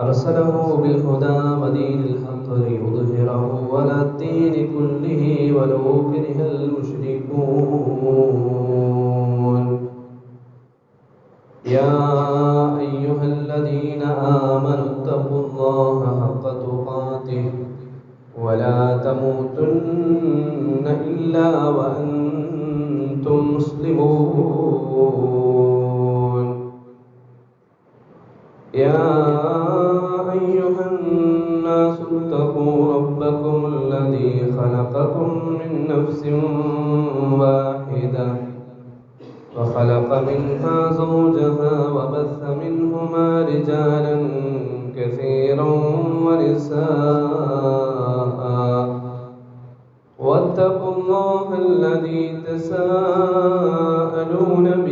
أرسله بالهدى ودين الحق الذي تساءلون به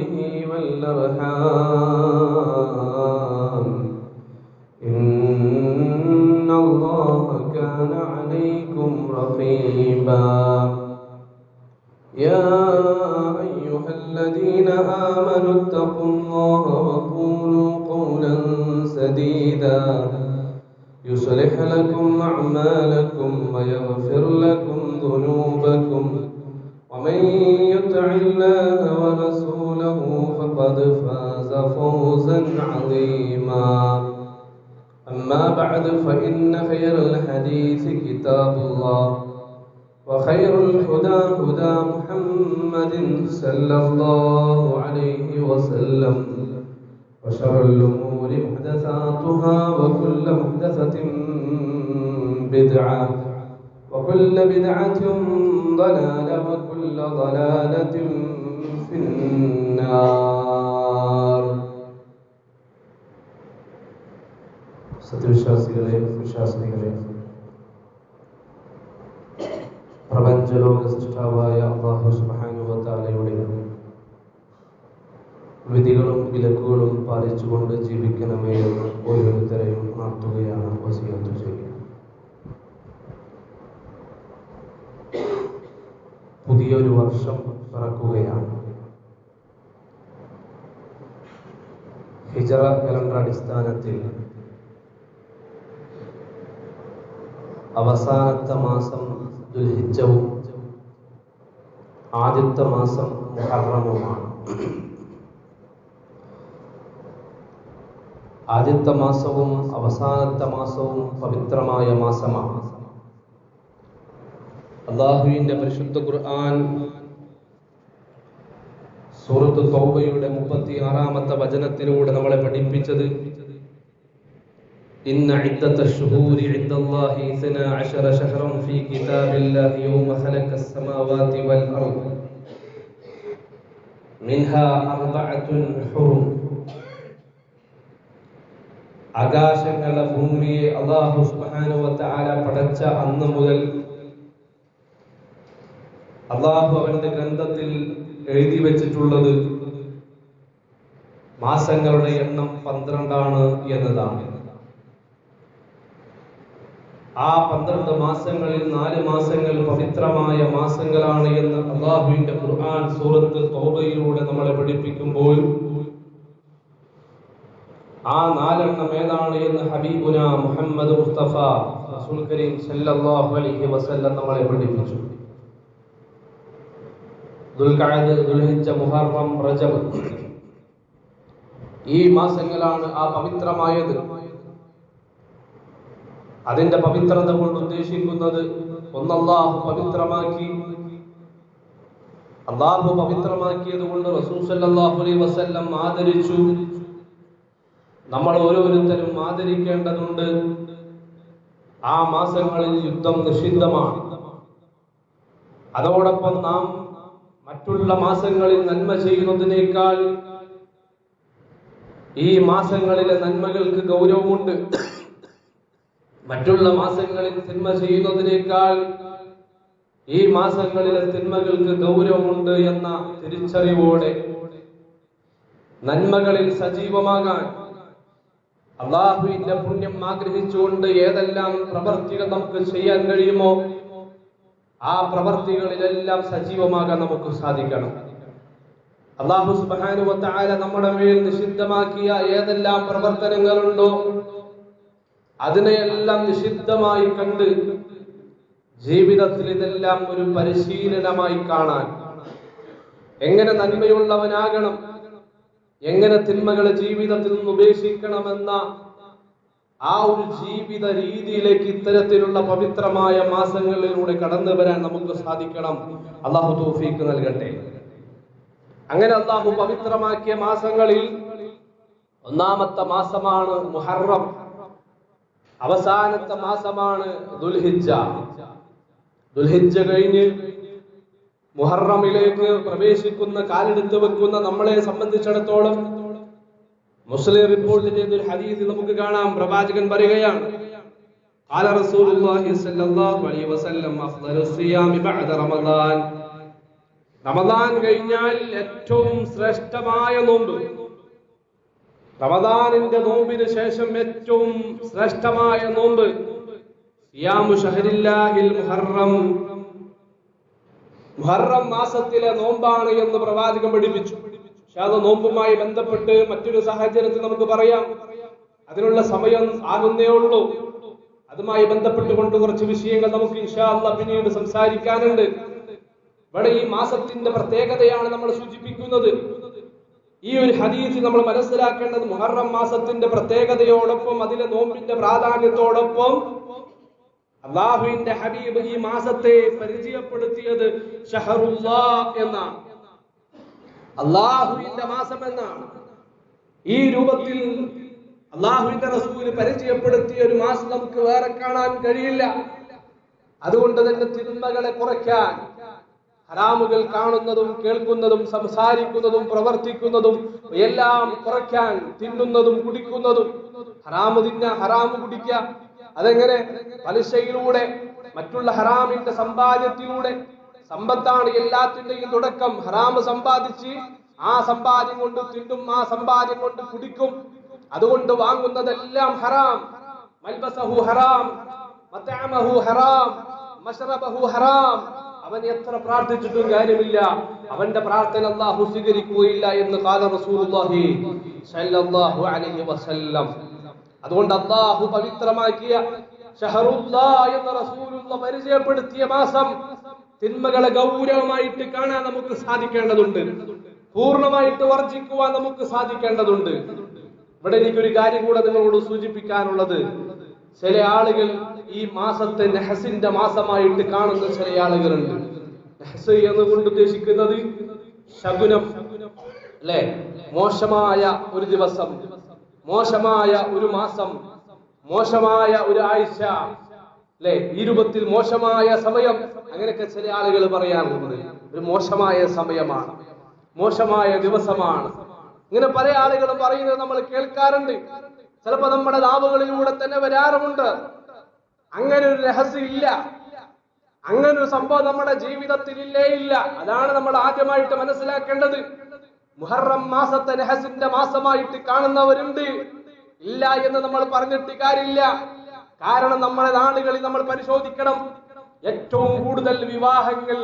وخير الهدى هدى محمد صلى الله عليه وسلم وشر الأمور محدثاتها وكل محدثة بدعة وكل بدعة ضلالة وكل ضلالة في النار സത്യവിശ്വാസികളെ വിശ്വാസികളെ പ്രപഞ്ചലോക സൃഷ്ടാവായ അള്ളാഹു സുബ്ഹാനഹുവതആലയുടെ വിധികളും വിലക്കുകളും പാലിച്ചുകൊണ്ട് ജീവിക്കണമേ എന്ന് ഓരോരുത്തരെയും ഉണർത്തുകയാണ് വസിയത്ത് ചെയ്യുക. പുതിയൊരു വർഷം പിറക്കുകയാണ്. ഹിജറ കലണ്ടർ അടിസ്ഥാനത്തിൽ അവസാനത്തെ മാസം ദുൽഹിജവും ആദ്യത്തെ മാസം മുഹറമുമാണ്. ആദ്യത്തെ മാസവും അവസാനത്തെ മാസവും പവിത്രമായ മാസമാണ്. അള്ളാഹുവിന്റെ പരിശുദ്ധ ഖുർആൻ സൂറത്ത് തൗബയുടെ മുപ്പത്തി ആറാമത്തെ വചനത്തിലൂടെ നമ്മളെ പഠിപ്പിച്ചത് إن عدة الشهور عند الله اثنا عشر شهرا في كتاب الله يوم خلق السماوات والأرض منها أربعة حرم ആകാശങ്ങളെ ഭൂമിയെ അള്ളാഹു സുബാനുവത്താല പടച്ച അന്ന് മുതൽ അള്ളാഹു അവന്റെ ഗ്രന്ഥത്തിൽ എഴുതി വെച്ചിട്ടുള്ളത് മാസങ്ങളുടെ എണ്ണം പന്ത്രണ്ടാണ് എന്നതാണ് ആ പന്ത്രണ്ട് മാസങ്ങളിൽ നാല് മാസങ്ങൾ പവിത്രമായ മാസങ്ങളാണ് എന്ന് അള്ളാഹുവിന്റെ ഖുർആൻ സൂറത്ത് തോബയിലൂടെ നമ്മളെ പഠിപ്പിക്കുമ്പോൾ ആ നാലെണ്ണം ഏതാണ് എന്ന് ഹബീബുന മുഹമ്മദ് മുസ്തഫ റസൂൽ കരീം സല്ലല്ലാഹു അലൈഹി വസല്ലം നമ്മളെ പഠിപ്പിച്ചു. ദുൽഖഅദ് ദുൽഹിജ്ജ മുഹറം റജബ്. ഈ മാസങ്ങളാണ് ആ പവിത്രമായത്. അതിന്റെ പവിത്രത കൊണ്ട് ഉദ്ദേശിക്കുന്നത് ഒന്നല്ലാഹു പവിത്രമാക്കി. അള്ളാഹു പവിത്രമാക്കിയത് കൊണ്ട് റസൂൽ സല്ലല്ലാഹു അലൈഹി വസല്ലം ആദരിച്ചു. നമ്മൾ ഓരോരുത്തരും ആദരിക്കേണ്ടതുണ്ട്. ആ മാസങ്ങളിൽ യുദ്ധം നിഷിദ്ധമാണ്. അതോടൊപ്പം നാം മറ്റുള്ള മാസങ്ങളിൽ നന്മ ചെയ്യുന്നതിനേക്കാൾ ഈ മാസങ്ങളിലെ നന്മകൾക്ക് ഗൗരവമുണ്ട്. മറ്റുള്ള മാസങ്ങളിൽ തിന്മ ചെയ്യുന്നതിനേക്കാൾ ഈ മാസങ്ങളിലെ തിന്മകൾക്ക് ഗൗരവമുണ്ട് എന്ന തിരിച്ചറിവോടെ നന്മകളിൽ സജീവമാകാൻ അള്ളാഹുവിന്റെ പുണ്യം ആഗ്രഹിച്ചുകൊണ്ട് ഏതെല്ലാം പ്രവർത്തികൾ നമുക്ക് ചെയ്യാൻ കഴിയുമോ ആ പ്രവർത്തികളിലെല്ലാം സജീവമാകാൻ നമുക്ക് സാധിക്കണം. അള്ളാഹു സുബാനുവത്തായ നമ്മുടെ മേൽ നിഷിദ്ധമാക്കിയ ഏതെല്ലാം പ്രവർത്തനങ്ങളുണ്ടോ അതിനെയെല്ലാം നിഷിദ്ധമായി കണ്ട് ജീവിതത്തിൽ ഇതെല്ലാം ഒരു പരിശീലനമായി കാണാൻ എങ്ങനെ നന്മയുള്ളവനാകണം എങ്ങനെ തിന്മകളെ ജീവിതത്തിൽ നിന്ന് ഉപേക്ഷിക്കണമെന്ന ആ ഒരു ജീവിത രീതിയിലേക്ക് ഇത്തരത്തിലുള്ള പവിത്രമായ മാസങ്ങളിലൂടെ കടന്നു വരാൻ നമുക്ക് സാധിക്കണം. അള്ളാഹു തോഫീക്ക് നൽകട്ടെ. അങ്ങനെ അള്ളാഹു പവിത്രമാക്കിയ മാസങ്ങളിൽ ഒന്നാമത്തെ മാസമാണ് മുഹറം. അവസാനത്തെ മാസമാണ് ദുൽഹിജ ദുൽഹിജ കഴിഞ്ഞ് മുഹറമിലേക്ക് പ്രവേശിക്കുന്ന കാലെടുത്ത് വെക്കുന്ന നമ്മളെ സംബന്ധിച്ചിടത്തോളം മുസ്ലിം റിപ്പോർട്ട് ചെയ്ത ഒരു ഹദീസ് നമുക്ക് കാണാം പ്രവാചകൻ പറയുകയാണ് قال رسول الله صلى الله عليه وسلم افضل الصيام بعد رمضان റമദാൻ കഴിഞ്ഞാൽ ഏറ്റവും ശ്രേഷ്ഠമായ നോമ്പ് റമദാനിന്റെ നോമ്പിന് ശേഷം ഏറ്റവും ശ്രേഷ്ഠമായ നോമ്പ് മുഹറം. മുഹറം മാസത്തിലെ നോമ്പാണ് എന്ന് പ്രവാചകൻ പഠിപ്പിച്ചു. പക്ഷെ അത് നോമ്പുമായി ബന്ധപ്പെട്ട് മറ്റൊരു സാഹചര്യത്തിൽ നമുക്ക് പറയാം. അതിനുള്ള സമയം ആകുന്നേ ഉള്ളൂ അതുമായി ബന്ധപ്പെട്ടുകൊണ്ട് കുറച്ച് വിഷയങ്ങൾ നമുക്ക് ഇൻഷാ അല്ലാ പിന്നീട് സംസാരിക്കാനുണ്ട്. ഇവിടെ ഈ മാസത്തിന്റെ പ്രത്യേകതയാണ് നമ്മൾ സൂചിപ്പിക്കുന്നത്. ഈ ഒരു ഹദീസ് നമ്മൾ മനസ്സിലാക്കേണ്ടത് മുഹറം മാസത്തിന്റെ പ്രത്യേകതയോടൊപ്പം അതിലെ നോമ്പിന്റെ പ്രാധാന്യത്തോടൊപ്പം അള്ളാഹുവിന്റെ ഹബീബ് ഈ മാസത്തെ പരിചയപ്പെടുത്തിയത് ഷഹറുല്ലാ എന്നാണ്. അള്ളാഹുവിന്റെ മാസം എന്നാണ്. ഈ രൂപത്തിൽ അള്ളാഹുവിന്റെ റസൂൽ പരിചയപ്പെടുത്തിയ ഒരു മാസം നമുക്ക് വേറെ കാണാൻ കഴിയില്ല. അതുകൊണ്ട് തന്നെ തിന്മകളെ കുറയ്ക്കാൻ ഹറാമുകൾ കാണുന്നതും കേൾക്കുന്നതും സംസാരിക്കുന്നതും പ്രവർത്തിക്കുന്നതും എല്ലാം കുറയ്ക്കാൻ തിന്നുന്നതും കുടിക്കുന്നതും. ഹറാമ് തിന്ന ഹറാമു കുടിക്ക അതെങ്ങനെ? പലിശയിലൂടെ മറ്റുള്ള ഹറാമിന്റെ സമ്പാദ്യത്തിലൂടെ. സമ്പത്താണ് എല്ലാത്തിന്റെയും തുടക്കം. ഹറാമ് സമ്പാദിച്ച് ആ സമ്പാദ്യം കൊണ്ട് തിന്നും ആ സമ്പാദ്യം കൊണ്ട് കുടിക്കും. അതുകൊണ്ട് വാങ്ങുന്നതെല്ലാം ഹറാം. മൽബസഹു ഹറാം ഹറാം മശ്റബഹു ഹറാം. അവൻ എത്ര പ്രാർത്ഥിച്ചിട്ടും കാര്യമില്ല. അവന്റെ പ്രാർത്ഥന അല്ലാഹു സ്വീകരിക്കുകയില്ല എന്ന് കാല റസൂലുള്ളാഹി അലൈഹി വസല്ലം. അതുകൊണ്ട് അല്ലാഹു പവിത്രമാക്കിയ എന്ന റസൂലുള്ള പരിചയപ്പെടുത്തിയ മാസം തിന്മകളെ ഗൗരവമായിട്ട് കാണാൻ നമുക്ക് സാധിക്കേണ്ടതുണ്ട്. പൂർണമായിട്ട് വർജിക്കുവാൻ നമുക്ക് സാധിക്കേണ്ടതുണ്ട്. ഇവിടെ എനിക്കൊരു കാര്യം കൂടെ നിങ്ങളോട് സൂചിപ്പിക്കാനുള്ളത്. ചില ആളുകൾ ഈ മാസത്തെ നെഹസിന്റെ മാസമായിട്ട് കാണുന്ന ചില ആളുകളുണ്ട്. നെഹസ് എന്നുകൊണ്ട് ഉദ്ദേശിക്കുന്നത് ശകുനം അല്ലെ? മോശമായ ഒരു ദിവസം മോശമായ ഒരു മാസം മോശമായ ഒരു ആഴ്ച അല്ലെ? ഈ രൂപത്തിൽ മോശമായ സമയം അങ്ങനെയൊക്കെ ചില ആളുകൾ പറയാറുണ്ട്. ഒരു മോശമായ സമയമാണ് മോശമായ ദിവസമാണ്. ഇങ്ങനെ പല ആളുകളും പറയുന്നത് നമ്മൾ കേൾക്കാറുണ്ട്. ചിലപ്പോ നമ്മുടെ ലാവുകളിലൂടെ തന്നെ വരാറുമുണ്ട്. അങ്ങനെ ഒരു രഹസ്യം ഇല്ല അങ്ങനെ ഒരു സംഭവം നമ്മുടെ ജീവിതത്തിൽ ഇല്ലേ. ഇല്ല അതാണ് നമ്മൾ ആദ്യമായിട്ട് മനസ്സിലാക്കേണ്ടത്. മുഹറം മാസത്തെ രഹസ്യന്റെ മാസമായിട്ട് കാണുന്നവരുണ്ട്. ഇല്ല എന്ന് നമ്മൾ പറഞ്ഞിട്ട് കാര്യമില്ല. കാരണം നമ്മുടെ നാടുകളിൽ നമ്മൾ പരിശോധിക്കണം. ഏറ്റവും കൂടുതൽ വിവാഹങ്ങൾ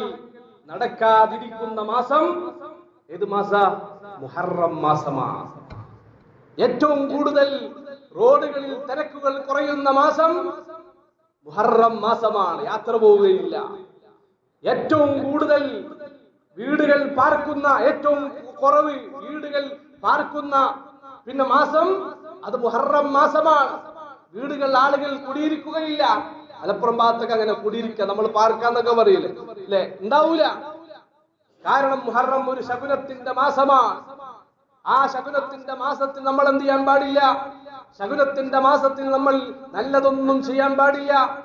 നടക്കാതിരിക്കുന്ന മാസം ഏത് മാസ? മുഹറം മാസമാണ് ഏറ്റവും കൂടുതൽ റോഡുകളിൽ തിരക്കുകൾ കുറയുന്ന മാസം മുഹറം മാസമാണ് യാത്ര പോവുകയില്ല. ഏറ്റവും കൂടുതൽ വീടുകൾ പാർക്കുന്ന ഏറ്റവും കുറവ് വീടുകൾ പാർക്കുന്ന പിന്നെ മാസം അത് മുഹറം മാസമാണ്. വീടുകൾ ആളുകൾ കുടിയിരിക്കുകയില്ല. മലപ്പുറം ഭാഗത്തൊക്കെ അങ്ങനെ കുടിയിരിക്കുക. നമ്മൾ പാർക്കാന്നൊക്കെ പറയില്ല? അല്ലെ? ഉണ്ടാവൂല. കാരണം മുഹറം ഒരു ശകുനത്തിന്റെ മാസമാണ്. ആ ശകുനത്തിന്റെ മാസത്തിൽ നമ്മൾ എന്ത് ചെയ്യാൻ പാടില്ല? ശകുനത്തിന്റെ മാസത്തിൽ നമ്മൾ നല്ലതൊന്നും ചെയ്യാൻ പാടില്ല.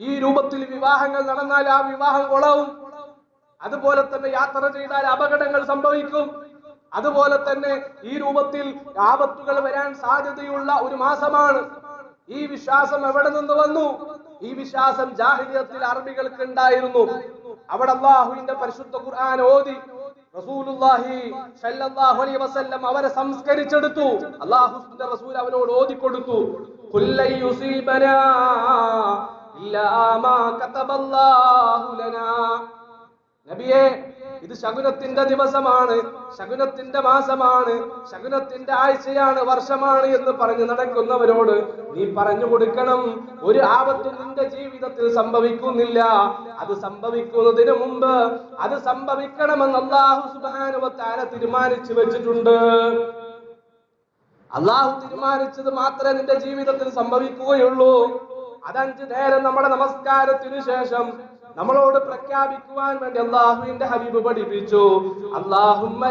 ഈ രൂപത്തിൽ വിവാഹങ്ങൾ നടന്നാൽ ആ വിവാഹം കൊളവും. അതുപോലെ തന്നെ യാത്ര ചെയ്താൽ അപകടങ്ങൾ സംഭവിക്കും. അതുപോലെ തന്നെ ഈ രൂപത്തിൽ ആപത്തുകൾ വരാൻ സാധ്യതയുള്ള ഒരു മാസമാണ്. ഈ വിശ്വാസം എവിടെ നിന്ന് വന്നു? ഈ വിശ്വാസം ജാഹിലിയത്തിൽ അറബികൾക്ക് ഉണ്ടായിരുന്നു. അവിടെ അള്ളാഹുവിന്റെ പരിശുദ്ധ ഖുർആൻ ഓതി. അവരെ സംസ്കരിച്ചെടുത്തു. അള്ളാഹു റസൂൽ അവനോട് ഓതിക്കൊടുത്തു. നബിയെ ഇത് ശകുനത്തിന്റെ ദിവസമാണ്. ശകുനത്തിന്റെ മാസമാണ്. ശകുനത്തിന്റെ ആഴ്ചയാണ് വർഷമാണ് എന്ന് പറഞ്ഞു നടക്കുന്നവരോട് നീ പറഞ്ഞു കൊടുക്കണം. ഒരു ആപത്ത് നിന്റെ ജീവിതത്തിൽ സംഭവിക്കുന്നില്ല. അത് സംഭവിക്കുന്നതിന് മുമ്പ് അത് സംഭവിക്കണമെന്ന് അള്ളാഹു സുബാനുവത്താര തീരുമാനിച്ചു വെച്ചിട്ടുണ്ട്. അള്ളാഹു തീരുമാനിച്ചത് മാത്രമേ നിന്റെ ജീവിതത്തിൽ സംഭവിക്കുകയുള്ളൂ. അതഞ്ച് നേരം നമ്മുടെ നമസ്കാരത്തിനു ശേഷം നമ്മളോട് പ്രഖ്യാപിക്കുവാൻ വേണ്ടി അള്ളാഹുവിന്റെ ഹബീബ് പഠിപ്പിച്ചു. അള്ളാഹുമ്മ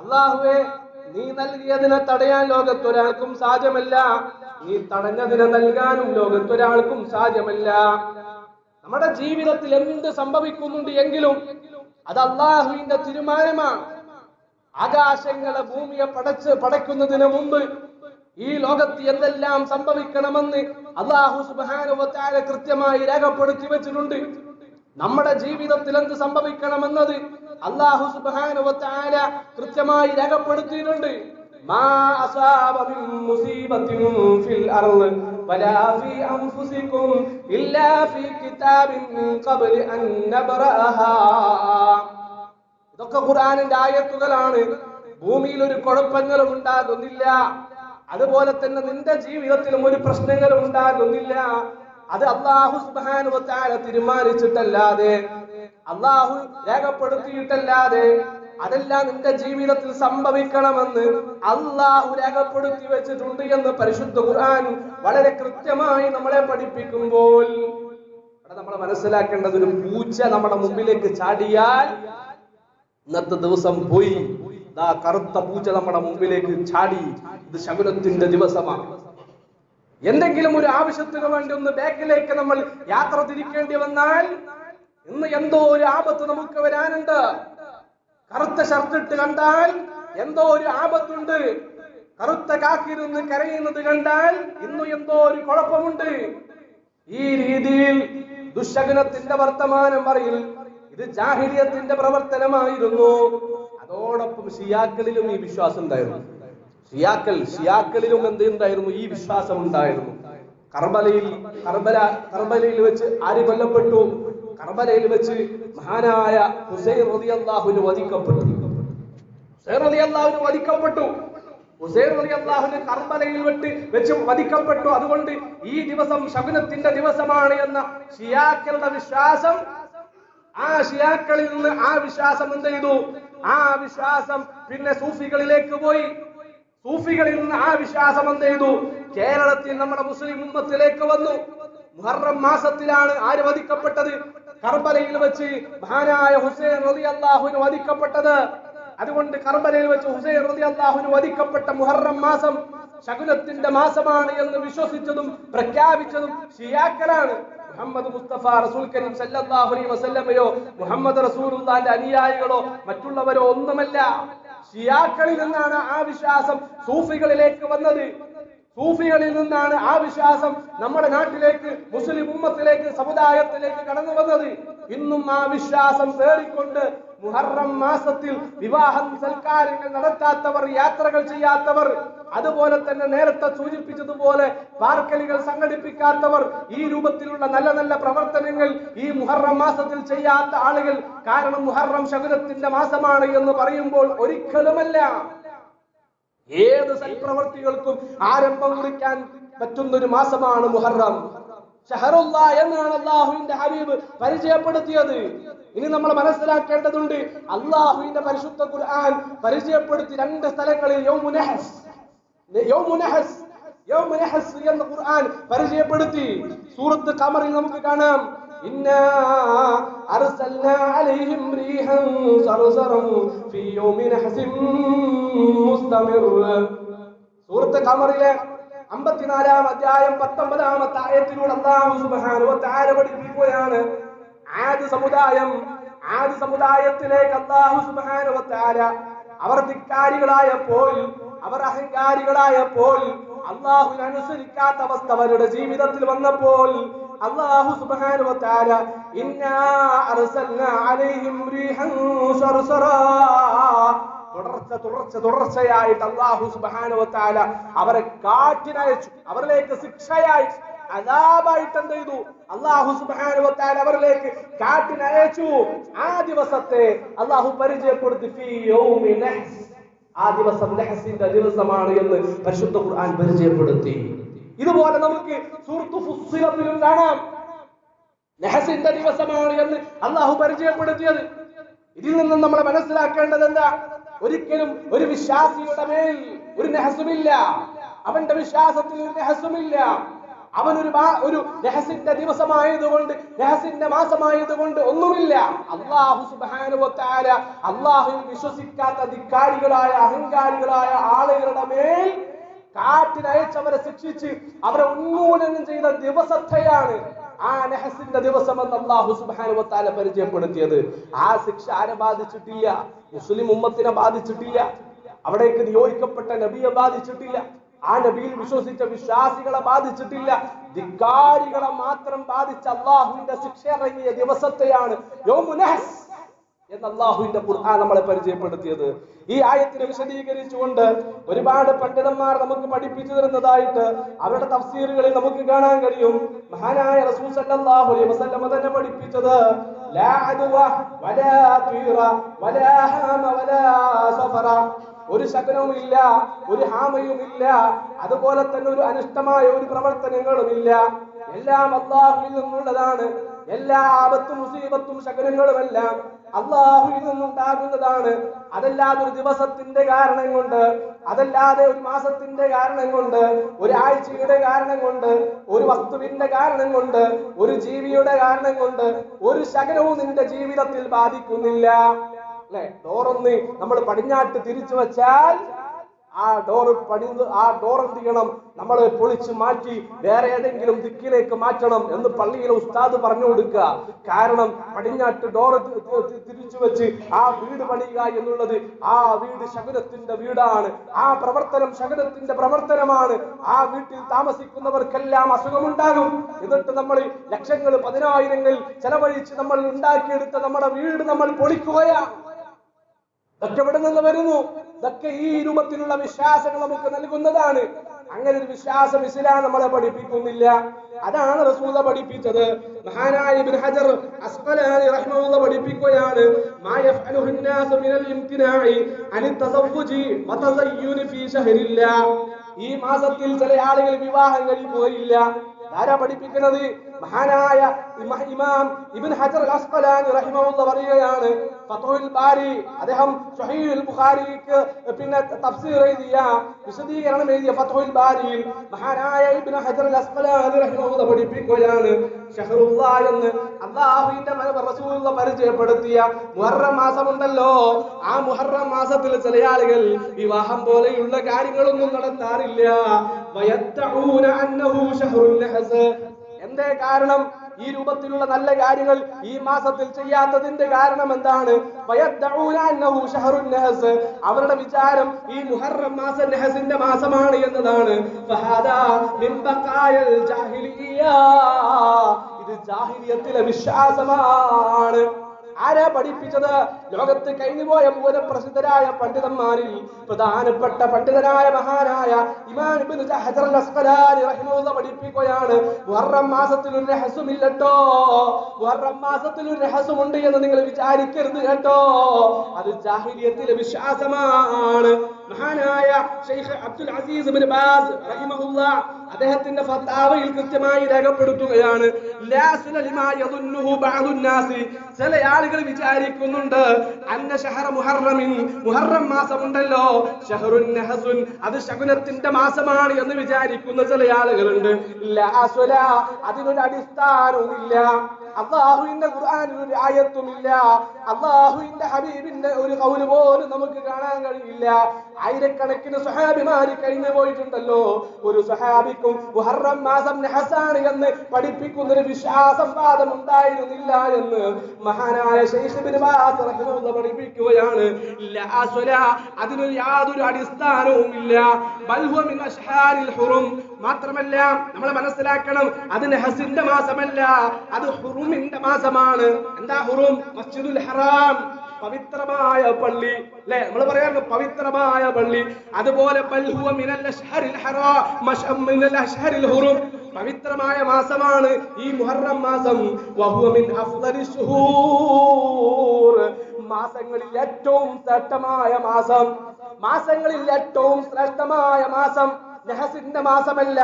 അള്ളാഹുവേ നീ നൽകിയതിനെ തടയാൻ ലോകത്തൊരാൾക്കും സാധ്യമല്ല. നീ തടഞ്ഞതിനെ നൽകാനും ലോകത്തൊരാൾക്കും സാധ്യമല്ല. നമ്മുടെ ജീവിതത്തിൽ എന്ത് സംഭവിക്കുന്നുണ്ട് എങ്കിലും അത് അള്ളാഹുവിന്റെ തീരുമാനമാണ്. ആകാശങ്ങളെ ഭൂമിയെ പടച്ച് പടയ്ക്കുന്നതിന് മുമ്പ് ഈ ലോകത്ത് എന്തെല്ലാം സംഭവിക്കണമെന്ന് അള്ളാഹു സുബാനുവത്താല കൃത്യമായി രേഖപ്പെടുത്തി വെച്ചിട്ടുണ്ട്. നമ്മുടെ ജീവിതത്തിൽ എന്ത് സംഭവിക്കണമെന്നത് അള്ളാഹു സുബാനുവത്താല കൃത്യമായി രേഖപ്പെടുത്തിയിട്ടുണ്ട്. കിതാബിൻ മിൻ ഖബ്ലി അൻ നബ്റഅഹാ ഇതൊക്കെ ഖുർആാനിന്റെ ആയത്തുകളാണ്. ഭൂമിയിൽ ഒരു കുഴപ്പങ്ങളും ഉണ്ടാകുന്നില്ല. അതുപോലെ തന്നെ നിന്റെ ജീവിതത്തിലും ഒരു പ്രശ്നങ്ങളും ഉണ്ടാകുന്നില്ല. അത് അള്ളാഹു തആല തീരുമാനിച്ചിട്ടല്ലാതെ അള്ളാഹു രേഖപ്പെടുത്തിയിട്ടല്ലാതെ അതെല്ലാം നിന്റെ ജീവിതത്തിൽ സംഭവിക്കണമെന്ന് അള്ളാഹു രേഖപ്പെടുത്തി വെച്ചിട്ടുണ്ട് എന്ന് പരിശുദ്ധ ഖുർആൻ വളരെ കൃത്യമായി നമ്മളെ പഠിപ്പിക്കുമ്പോൾ. നമ്മൾ മനസ്സിലാക്കേണ്ടത് ഒരു പൂച്ച നമ്മുടെ മുമ്പിലേക്ക് ചാടിയാൽ ഇന്നത്തെ ദിവസം പോയി. ദാ കറുത്ത പൂച്ച നമ്മുടെ മുമ്പിലേക്ക് ചാടി. ഇത് ശകുനത്തിന്റെ ദിവസമാണ്. എന്തെങ്കിലും ഒരു ആവശ്യത്തിന് വേണ്ടി ഒന്ന് ബാക്കിലേക്ക് നമ്മൾ യാത്ര തിരിക്കേണ്ടി വന്നാൽ ഇന്ന് എന്തോ ഒരു ആപത്ത് നമുക്ക് വരാനുണ്ട്. കറുത്ത ഷർട്ട് ഇട്ട് കണ്ടാൽ എന്തോ ഒരു ആപത്തുണ്ട്. കറുത്ത കാക്കിരുന്ന് കരയുന്നത് കണ്ടാൽ ഇന്നു എന്തോ ഒരു കുഴപ്പമുണ്ട്. ഈ രീതിയിൽ ദുശകനത്തിന്റെ വർത്തമാനം പറയിൽ ഇത് ജാഹിലിയത്തിന്റെ പ്രവർത്തനമായിരുന്നു. അതോടൊപ്പം ഷിയാക്കളിലും ഈ വിശ്വാസം ഉണ്ടായിരുന്നു. ഷിയാക്കൾ ഷിയാക്കളിലും എന്ത് ഉണ്ടായിരുന്നു? ഈ വിശ്വാസം ഉണ്ടായിരുന്നു. കർബലയിൽ കർബല കർബലയിൽ വെച്ച് ആര് കൊല്ലപ്പെട്ടു? കർബലയിൽ വെച്ച് മഹാനായ ഹുസൈൻ റളിയല്ലാഹുവിന് വധിക്കപ്പെട്ടു. ഹുസൈൻ റളിയല്ലാഹുവിന് വധിക്കപ്പെട്ടു. ഹുസൈൻ റളിയല്ലാഹുവിന് കർബലയിൽ വെട്ട് വെച്ച് വധിക്കപ്പെട്ടു. അതുകൊണ്ട് ഈ ദിവസം ശകുനത്തിന്റെ ദിവസമാണ് എന്ന ഷിയാക്കളുടെ വിശ്വാസം ആ ഷിയാക്കളിൽ നിന്ന് ആ വിശ്വാസം എന്ത് ചെയ്തു? ആ വിശ്വാസം പിന്നെ സൂഫികളിലേക്ക് പോയി. സൂഫികളിൽ നിന്ന് ആ വിശ്വാസം എന്ത് ചെയ്തു? കേരളത്തിൽ നമ്മുടെ മുസ്ലിം ഉമ്മത്തിലേക്ക് വന്നു. മുഹറം മാസത്തിലാണ് ആര് വധിക്കപ്പെട്ടത്? കർബലയിൽ വെച്ച് മഹാനായ ഹുസൈൻ റതി അള്ളാഹുവിന് വധിക്കപ്പെട്ടത്. അതുകൊണ്ട് കർബലയിൽ വെച്ച് ഹുസൈൻ റതി അള്ളാഹുവിന് വധിക്കപ്പെട്ട മുഹറം മാസം ശകുനത്തിന്റെ മാസമാണ് എന്ന് വിശ്വസിച്ചതും പ്രഖ്യാപിച്ചതും ഷിയാക്കളാണ്. മുഹമ്മദ് മുസ്തഫ റസൂൽ കരീം സല്ലല്ലാഹു അലൈഹി വസല്ലമയോ മുഹമ്മദ് റസൂലുള്ളാന്റെ അനുയായികളോ മറ്റുള്ളവരോ ഒന്നുമല്ല. ഷിയാക്കളിൽ നിന്നാണ് ആ വിശ്വാസം സൂഫികളിലേക്ക് വന്നത്. സൂഫികളിൽ നിന്നാണ് ആ വിശ്വാസം നമ്മുടെ നാട്ടിലേക്ക് മുസ്ലിം ഉമ്മത്തിലേക്ക് സമുദായത്തിലേക്ക് കടന്നു വന്നത്. ഇന്നും ആ വിശ്വാസം തേടിക്കൊണ്ട് മുഹറം മാസത്തിൽ വിവാഹം സൽക്കാരങ്ങൾ നടത്താത്തവർ യാത്രകൾ ചെയ്യാത്തവർ അതുപോലെ തന്നെ നേരത്തെ സൂചിപ്പിച്ചതുപോലെ പാർക്കലികൾ സംഘടിപ്പിക്കാത്തവർ ഈ രൂപത്തിലുള്ള നല്ല നല്ല പ്രവർത്തനങ്ങൾ ഈ മുഹറം മാസത്തിൽ ചെയ്യാത്ത ആളുകൾ കാരണം മുഹറം ശകുനത്തിന്റെ മാസമാണ് എന്ന് പറയുമ്പോൾ ഒരിക്കലുമല്ല. ഏത് സൽപ്രവർത്തികൾക്കും ആരംഭം കുറിക്കാൻ പറ്റുന്ന ഒരു മാസമാണ് മുഹറം. എന്നാണ് അള്ളാഹുവിന്റെ ഹബീബ് പരിചയപ്പെടുത്തിയത്. ഇനി നമ്മൾ മനസ്സിലാക്കേണ്ടതുണ്ട് അള്ളാഹുവിന്റെ പരിശുദ്ധ ഖുർആൻ പരിചയപ്പെടുത്തി രണ്ട് സ്ഥലങ്ങളിൽ യൗമുനഹസ് യൗമുനഹസ് യൗമുനഹസ് എന്ന ഖുർആൻ പരിചയപ്പെടുത്തി സൂറത്ത് ഖമറിൽ നമുക്ക് കാണാം إنا أرسلنا عليهم ريحا صرصرا في يوم نحس مستمر സൂറത്ത് ഖമറിലെ അമ്പത്തിനാലാം അധ്യായം പത്തൊമ്പതാമത്തെ ആയത്തിലൂടെ അള്ളാഹു സുബ്ഹാനഹു വ തആല പഠിപ്പിക്കുകയാണ് ആദ് സമുദായം ആദ് സമുദായത്തിലേക്ക് അള്ളാഹു തആല അവർ ധിക്കാരികളായപ്പോൾ അവർ അഹങ്കാരികളായപ്പോൾ അള്ളാഹുവിനെ അനുസരിക്കാത്ത അവസ്ഥ അവരുടെ ജീവിതത്തിൽ വന്നപ്പോൾ അള്ളാഹു സർസറാ തുടർച്ച തുടർച്ച തുടർച്ചയായിട്ട് അള്ളാഹു തആല അവരെ കാറ്റിനയച്ചു അവരിലേക്ക് ശിക്ഷയായി അതാബായിട്ട് എന്ത് ചെയ്തു അള്ളാഹു തആല അവരിലേക്ക് കാറ്റിനയച്ചു ആ ദിവസത്തെ അള്ളാഹു പരിചയപ്പെടുത്തി ആ ദിവസം നെഹസിന്റെ ദിവസമാണ് എന്ന് പരിശുദ്ധ ഖുർആൻ പരിചയപ്പെടുത്തി. ഇതുപോലെ നമുക്ക് സൂറത്ത് ഫുസ്സിലത്തിലും കാണാം. നെഹസിന്റെ ദിവസമാണ് എന്ന് അള്ളാഹു പരിചയപ്പെടുത്തിയത്. ഇതിൽ നിന്നും നമ്മൾ മനസ്സിലാക്കേണ്ടത് എന്താ? ഒരിക്കലും ഒരു വിശ്വാസിയുടെ മേൽ ഒരു നെഹസുമില്ല. അവന്റെ വിശ്വാസത്തിൽ ഒരു നെഹസുമില്ല. അവനൊരു ഒരു ഒരു രഹസ്യന്റെ ദിവസമായതുകൊണ്ട് രഹസ്യന്റെ മാസമായതുകൊണ്ട് ഒന്നുമില്ല. അള്ളാഹു സുബാനുവത്താല അള്ളാഹുവിൽ വിശ്വസിക്കാത്ത ധിക്കാരികളായ അഹങ്കാരികളായ ആളുകളുടെ മേൽ കാറ്റിനയച്ചവരെ ശിക്ഷിച്ച് അവരെ ഉന്മൂലനം ചെയ്ത ദിവസത്തെയാണ് ആ നെഹസിന്റെ ദിവസം എന്ന് അള്ളാഹു സുബാനുവത്താല പരിചയപ്പെടുത്തിയത്. ആ ശിക്ഷ ആരെ ബാധിച്ചിട്ടില്ല? മുസ്ലിം ഉമ്മത്തിനെ ബാധിച്ചിട്ടില്ല. അവിടേക്ക് നിയോഗിക്കപ്പെട്ട നബിയെ ബാധിച്ചിട്ടില്ല. ആ നബിയിൽ വിശ്വസിച്ച വിശ്വാസികളെ ബാധിച്ചിട്ടില്ല. ധിക്കാരികളെ മാത്രം ബാധിച്ച അള്ളാഹുവിന്റെ ശിക്ഷ ഇറങ്ങിയ ദിവസത്തെയാണ് എന്ന് അള്ളാഹുവിന്റെ ഖുർആൻ നമ്മളെ പരിചയപ്പെടുത്തിയത്. ഈ ആയത്തിനെ വിശദീകരിച്ചുകൊണ്ട് ഒരുപാട് പണ്ഡിതന്മാർ നമുക്ക് പഠിപ്പിച്ചു തരുന്നതായിട്ട് അവരുടെ തഫ്സീറുകളിൽ നമുക്ക് കാണാൻ കഴിയും. മഹാനായ റസൂൽ സല്ലല്ലാഹു അലൈഹി വസല്ലം തന്നെ പഠിപ്പിച്ചത് ലാ അദ്വ വലാ തീറ വലാ ഹാമ വലാ സഫറ. ഒരു ശകനവും ഇല്ല ഒരു ഹാമയും ഇല്ല അതുപോലെ തന്നെ ഒരു അനിഷ്ടമായ ഒരു പ്രവർത്തനങ്ങളും ഇല്ല എല്ലാം അള്ളാഹുവിൽ നിന്നുള്ളതാണ്. എല്ലാ ആപത്തും മുസീബത്തും ശകനങ്ങളുമെല്ലാം അള്ളാഹുവിൽ നിന്നുണ്ടാകുന്നതാണ്. അതല്ലാതെ ഒരു ദിവസത്തിന്റെ കാരണം കൊണ്ട് അതല്ലാതെ ഒരു മാസത്തിന്റെ കാരണം കൊണ്ട് ഒരാഴ്ചയുടെ കാരണം കൊണ്ട് ഒരു വസ്തുവിന്റെ കാരണം കൊണ്ട് ഒരു ജീവിയുടെ കാരണം കൊണ്ട് ഒരു ശകനവും നിന്റെ ജീവിതത്തിൽ ബാധിക്കുന്നില്ല. അല്ലെ? ഡോറൊന്ന് നമ്മൾ പടിഞ്ഞാട്ട് തിരിച്ചു വെച്ചാൽ ആ ഡോർ പണിത് ആ ഡോർ എന്ത് ചെയ്യണം? നമ്മൾ പൊളിച്ച് മാറ്റി വേറെ ഏതെങ്കിലും ദിക്കിലേക്ക് മാറ്റണം എന്ന് പള്ളിയിലെ ഉസ്താദ് പറഞ്ഞു കൊടുക്കുക. കാരണം പടിഞ്ഞാട്ട് ഡോർ തിരിച്ചു വെച്ച് ആ വീട് പണിയുക എന്നുള്ളത് ആ വീട് ശകുനത്തിന്റെ വീടാണ്. ആ പ്രവർത്തനം ശകുനത്തിന്റെ പ്രവർത്തനമാണ്. ആ വീട്ടിൽ താമസിക്കുന്നവർക്കെല്ലാം അസുഖമുണ്ടാകും. എന്നിട്ട് നമ്മൾ ലക്ഷങ്ങൾ പതിനായിരങ്ങൾ ചെലവഴിച്ച് നമ്മൾ ഉണ്ടാക്കിയെടുത്ത നമ്മുടെ വീട് നമ്മൾ പൊളിക്കുകയാണ്. ഇതൊക്കെ ഇവിടെ നിന്ന് വരുന്നു? ഇതൊക്കെ ഈ രൂപത്തിലുള്ള വിശ്വാസങ്ങൾ നമുക്ക് നൽകുന്നതാണ്. അങ്ങനെ ഒരു വിശ്വാസം ഇസ്ലാം നമ്മളെ പഠിപ്പിക്കുന്നില്ല. അതാണ് റസൂല പഠിപ്പിച്ചത്. മഹാനായ ഇബ്നു ഹജർ അസ്ഖലാനി റഹിമഹുള്ള പഠിപ്പിക്കുകയാണ് മാ യഫ്അലുഹു നാസു മിനൽ ഇംതിനാഇ അനി തസവ്വുജി വതസയ്യുനി ഫീ ശഹരില്ല. ഈ മാസത്തിൽ ചില ആളുകൾ വിവാഹം കഴിക്കുകയില്ല. ആരാ പഠിപ്പിക്കുന്നത്? മഹാനായ ഇമാം ഇബിൻ ഹജർ അൽ അസ്ഖലാനി റഹിമഹുള്ള പറയുകയാണ് ഫത്ഹുൽ ബാരി അദ്ദേഹം സ്വഹീഹുൽ ബുഖാരിക്ക് പിന്നെ തഫ്സീർ എഴുതിയ വിശദീകരണം എഴുതിയ ഫത്ഹുൽ ബാരിയിൽ മഹാനായ ഇബിൻ ഹജർ അൽ അസ്ഖലാനി റഹിമഹുള്ള പഠിപ്പിക്കുകയാണ് ഷഹറുള്ള എന്ന് അള്ളാഹുവിന്റെ റസൂലുള്ള പരിചയപ്പെടുത്തിയ മുഹറം മാസമുണ്ടല്ലോ. ആ മുഹറം മാസത്തിൽ ചില ആളുകൾ വിവാഹം പോലെയുള്ള കാര്യങ്ങളൊന്നും നടത്താറില്ല. വയത്തഊന അന്നഹു ഷഹറുൽ നഹസ് എന്തേ കാരണം? ഈ രൂപത്തിലുള്ള നല്ല കാര്യങ്ങൾ ഈ മാസത്തിൽ ചെയ്യാത്തതിന്റെ കാരണം എന്താണ്? അവരുടെ വിചാരം ഈ മുഹറം മാസം നെഹസിന്റെ മാസമാണ് എന്നതാണ്. ഇത് ജാഹിലിയത്തിലെ വിശ്വാസമാണ്. ആരാ പഠിപ്പിച്ചത്? ലോകത്ത് കഴിഞ്ഞുപോയ മൂലം പ്രസിദ്ധരായ പണ്ഡിതന്മാരിൽ പ്രധാനപ്പെട്ട പണ്ഡിതനായ മഹാനായ പഠിപ്പിക്കുകയാണ്. മുഹറം മാസത്തിൽ ഒരു രഹസ്യമില്ലട്ടോ മുഹറം മാസത്തിൽ ഒരു രഹസ്യമുണ്ട് എന്ന് നിങ്ങൾ വിചാരിക്കരുത് കേട്ടോ. അത് ജാഹിലിയത്തിലെ വിശ്വാസമാണ്. മഹാനായ Sheikh Abdul Aziz ibn Baz റഹിമഹുള്ള അദ്ദേഹത്തിന്റെ ഫത്താവയിൽ കൃത്യമായി രേഖപ്പെടുത്തുകയാണ്. ചില ആളുകൾ വിചാരിക്കുന്നുണ്ട് അന്ന ഷഹറ മുഹറം മാസമുണ്ടല്ലോ. ഷഹറുൻ നഹസുൻ അത് ശകുനത്തിന്റെ മാസമാണ് എന്ന് വിചാരിക്കുന്ന ചില ആളുകളുണ്ട്. അതിനൊരു അടിസ്ഥാനവുമില്ല. അള്ളാഹുവിന്റെ ഖുർആനിൽ ആയത്തുമില്ല. അള്ളാഹുവിന്റെ ഹബീബിന്റെ ഒരു കൗൽ പോലും നമുക്ക് കാണാൻ കഴിയില്ല. ആയിരക്കണക്കിന് സഹാബിമാര് കഴിഞ്ഞു പോയിട്ടുണ്ടല്ലോ. ഒരു സഹാബിക്കും മുഹറം മാസം എന്ന് പഠിപ്പിക്കുന്ന ഒരു വിശ്വാസവാദം ഉണ്ടായിരുന്നില്ല എന്ന് മഹാനായ പഠിപ്പിക്കുകയാണ്. അതിനൊരു യാതൊരു അടിസ്ഥാനവും ഇല്ല. മാത്രമല്ല നമ്മൾ മനസ്സിലാക്കണം അത് നെഹസിന്റെ മാസമല്ല അത് ഹുറുമിന്റെ മാസമാണ്. എന്താ ഹുറും? മസ്ജിദുൽ ഹറാം. പവിത്രമായ പള്ളി അല്ലെ? നമ്മൾ പറയാറുണ്ട് പവിത്രമായ പള്ളി. അതുപോലെ പവിത്രമായ മാസമാണ് ഈ മുഹറം മാസം. മാസങ്ങളിൽ ഏറ്റവും ശ്രേഷ്ഠമായ മാസം. മാസങ്ങളിൽ ഏറ്റവും ശ്രേഷ്ഠമായ മാസം. നഹസിന്റെ മാസമല്ല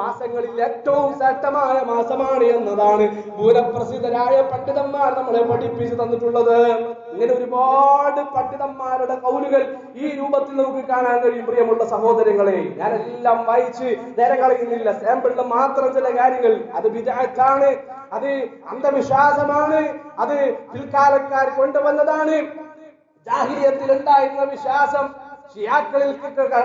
മാസങ്ങളിൽ ഏറ്റവും ശ്രേഷ്ഠമായ മാസമാണ് എന്നതാണ് ഭൂരപ്രസിദ്ധരായ പണ്ഡിതന്മാർ നമ്മളെ പഠിപ്പിച്ചു തന്നിട്ടുള്ളത്. ഇങ്ങനെ ഒരുപാട് പണ്ഡിതന്മാരുടെ കൗലുകൾ ഈ രൂപത്തിൽ നമുക്ക് കാണാൻ കഴിയും. പ്രിയമുള്ള സഹോദരങ്ങളെ ഞാനെല്ലാം വായിച്ച് നേരെ കളയുന്നില്ല. സാമ്പിളിൽ മാത്രം ചില കാര്യങ്ങൾ. അത് വിചാരിച്ചാണ് അത് അന്ധവിശ്വാസമാണ് അത് പിൽക്കാലക്കാർ കൊണ്ടുവന്നതാണ്. ജാഹിലിയത്തിൽ ഉണ്ടായിരുന്ന വിശ്വാസം ഷിയാക്കളിൽ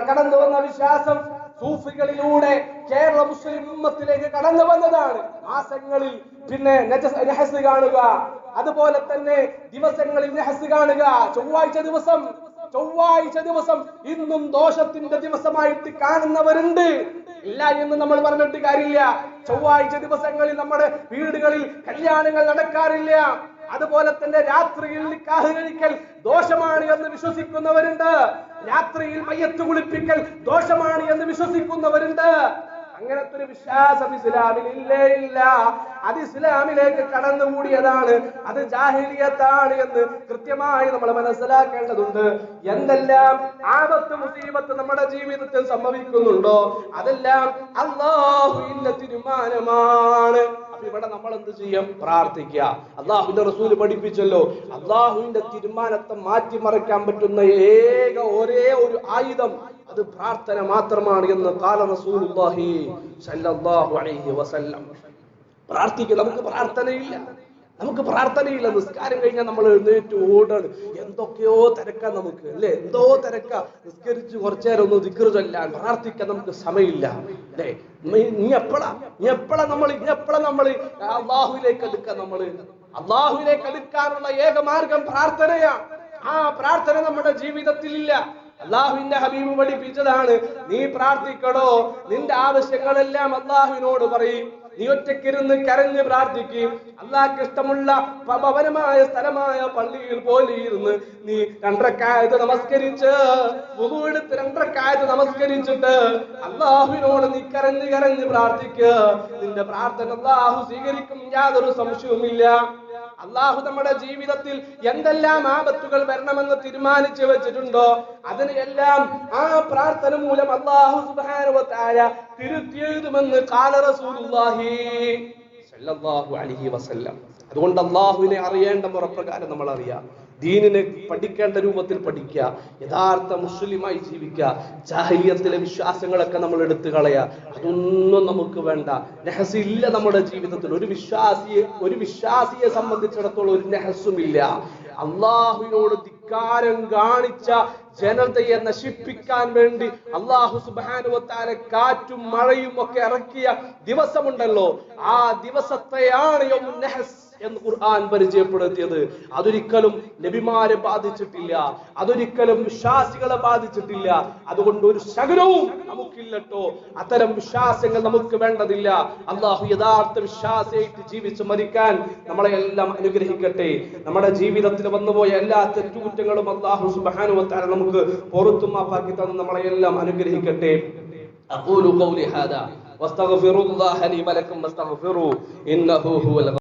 കടന്നു വന്ന വിശ്വാസം സൂഫികളിലൂടെ കേരള മുസ്ലിം ഉമ്മത്തിലേക്ക് കടന്നു വന്നതാണ്. മാസങ്ങളിൽ പിന്നെ നഹസ് കാണുക. അതുപോലെ തന്നെ ദിവസങ്ങളിൽ നഹസ് കാണുക. ചൊവ്വാഴ്ച ദിവസം ചൊവ്വാഴ്ച ദിവസം ഇന്നും ദോഷത്തിന്റെ ദിവസമായിട്ട് കാണുന്നവരുണ്ട്. ഇല്ല എന്ന് നമ്മൾ പറഞ്ഞിട്ട് കാര്യമില്ല. ചൊവ്വാഴ്ച ദിവസങ്ങളിൽ നമ്മുടെ വീടുകളിൽ കല്യാണങ്ങൾ നടക്കാറില്ല. അതുപോലെ തന്നെ രാത്രിയിൽ നിക്കാഹ് കഴിക്കൽ ദോഷമാണ് എന്ന് വിശ്വസിക്കുന്നവരുണ്ട്. രാത്രിയിൽ മയ്യത്ത് കുളിപ്പിക്കൽ ദോഷമാണ് എന്ന് വിശ്വസിക്കുന്നവരുണ്ട്. അങ്ങനത്തെ ഒരു വിശ്വാസം ഇസ്ലാമിൽ ഇല്ലേ ഇല്ല. അത് ഇസ്ലാമിലേക്ക് കടന്നുകൂടിയതാണ്. അത് ജാഹിലിയത്താണ് എന്ന് കൃത്യമായി നമ്മൾ മനസ്സിലാക്കേണ്ടതുണ്ട്. എന്തെല്ലാം ആപത്ത് മുസീബത്ത് നമ്മുടെ ജീവിതത്തിൽ സംഭവിക്കുന്നുണ്ടോ? അതെല്ലാം അള്ളാഹുവിന്റെ തീരുമാനമാണ്. ഇവിടെ നമ്മൾ എന്ത് ചെയ്യും? പ്രാർത്ഥിക്കുക. അള്ളാഹുവിന്റെ റസൂൽ പഠിപ്പിച്ചല്ലോ. അള്ളാഹുവിന്റെ തീരുമാനത്തെ മാറ്റിമറിക്കാൻ പറ്റുന്ന ഏക ഒരേ ഒരു ആയുധം അത് പ്രാർത്ഥന മാത്രമാണ് എന്ന് കാല റസൂലുള്ളാഹി അലൈഹി വസല്ലം. പ്രാർത്ഥിക്കുക. നമുക്ക് പ്രാർത്ഥനയില്ല. നമുക്ക് പ്രാർത്ഥനയില്ല നിസ്കാരം കഴിഞ്ഞാൽ നമ്മൾ എഴുന്നേറ്റ് ഓടാണ്. എന്തൊക്കെയോ തിരക്ക നമുക്ക് അല്ലേ? എന്തോ തിരക്ക. നിസ്കരിച്ച് കുറച്ചേരം ഒന്ന് ദിക്കറ് ചൊല്ലാൻ പ്രാർത്ഥിക്കാൻ നമുക്ക് സമയമില്ല അല്ലേ? നീ- എപ്പോഴാ നീ എപ്പോഴാ നമ്മൾ ഇനി എപ്പോഴാ നമ്മൾ അള്ളാഹുവിലേക്ക് അടുക്ക നമ്മൾ അള്ളാഹുവിലേക്ക് അടുക്കാനുള്ള ഏക മാർഗം പ്രാർത്ഥനയാണ് ആ പ്രാർത്ഥന നമ്മുടെ ജീവിതത്തിൽ ഇല്ല അള്ളാഹുവിന്റെ ഹബീബ് പഠിപ്പിച്ചതാണ് നീ പ്രാർത്ഥിക്കടോ നിന്റെ ആവശ്യങ്ങളെല്ലാം അള്ളാഹുവിനോട് പറയും. നീ ഒറ്റക്കിരുന്ന് കരഞ്ഞ് പ്രാർത്ഥിക്കുകയും അള്ളാഹ്ക്ക് ഇഷ്ടമുള്ള പവനമായ സ്ഥലമായ പള്ളിയിൽ പോലെ ഇരുന്ന് നീ രണ്ടരക്കായത് നമസ്കരിച്ച് വുളു രണ്ടരക്കായത് നമസ്കരിച്ചിട്ട് അള്ളാഹുവിനോട് നീ കരഞ്ഞ് കരഞ്ഞ് പ്രാർത്ഥിക്കുക നിന്റെ പ്രാർത്ഥന അള്ളാഹു സ്വീകരിക്കും യാതൊരു സംശയവുമില്ല. അള്ളാഹു നമ്മുടെ ജീവിതത്തിൽ എന്തെല്ലാം ആപത്തുകൾ വരണമെന്ന് തീരുമാനിച്ചു വെച്ചിട്ടുണ്ടോ അതിനെല്ലാം ആ പ്രാർത്ഥന മൂലം അള്ളാഹു സുബാനുവത്താര തിരുത്തിയെഴുതുമെന്ന് കാല റസൂലുള്ളാഹി സല്ലല്ലാഹു അലൈഹി വസല്ലം. അതുകൊണ്ട് അള്ളാഹുവിനെ അറിയേണ്ട മുറപ്രകാരം നമ്മൾ അറിയാം ദീനിനെ പഠിക്കേണ്ട രൂപത്തിൽ പഠിക്കുക യഥാർത്ഥ മുസ്ലിമായി ജീവിക്കുക ജാഹിലിയത്തിലെ വിശ്വാസങ്ങളൊക്കെ നമ്മൾ എടുത്തു കളയുക. അതൊന്നും നമുക്ക് വേണ്ട. നെഹസ് നമ്മുടെ ജീവിതത്തിൽ. ഒരു വിശ്വാസിയെ ഒരു വിശ്വാസിയെ സംബന്ധിച്ചിടത്തോളം ഒരു നെഹസുമില്ല. അള്ളാഹുവിനോട് ധിക്കാരം കാണിച്ച ജനതയെ നശിപ്പിക്കാൻ വേണ്ടി അള്ളാഹു സുബാനുവത്താലെ കാറ്റും മഴയും ഒക്കെ ഇറക്കിയ ദിവസമുണ്ടല്ലോ. ആ ദിവസത്തെയാണ് എന്ന് ഖുർആൻ പരിചയപ്പെടുത്തിയത്. അതൊരിക്കലും നബിമാരെ ബാധിച്ചിട്ടില്ല. അതൊരിക്കലും വിശ്വാസികളെ ബാധിച്ചിട്ടില്ല. അതുകൊണ്ട് ഒരു ശകലവും നമുക്കില്ലട്ടോ. അത്തരം വിശ്വാസങ്ങൾ നമുക്ക് വേണ്ടതില്ല. അള്ളാഹു യഥാർത്ഥ വിശ്വാസമായിട്ട് ജീവിച്ച് മരിക്കാൻ നമ്മളെ എല്ലാം അനുഗ്രഹിക്കട്ടെ. നമ്മുടെ ജീവിതത്തിൽ വന്നുപോയ എല്ലാ തെറ്റുകുറ്റങ്ങളും അള്ളാഹു സുബാനുവത്താല നമുക്ക് പുറത്തും മാപ്പാക്കി തന്ന് നമ്മളെ എല്ലാം അനുഗ്രഹിക്കട്ടെ أقول قولي هذا واستغفر الله لي ولكم واستغفروه إنه هو الغفور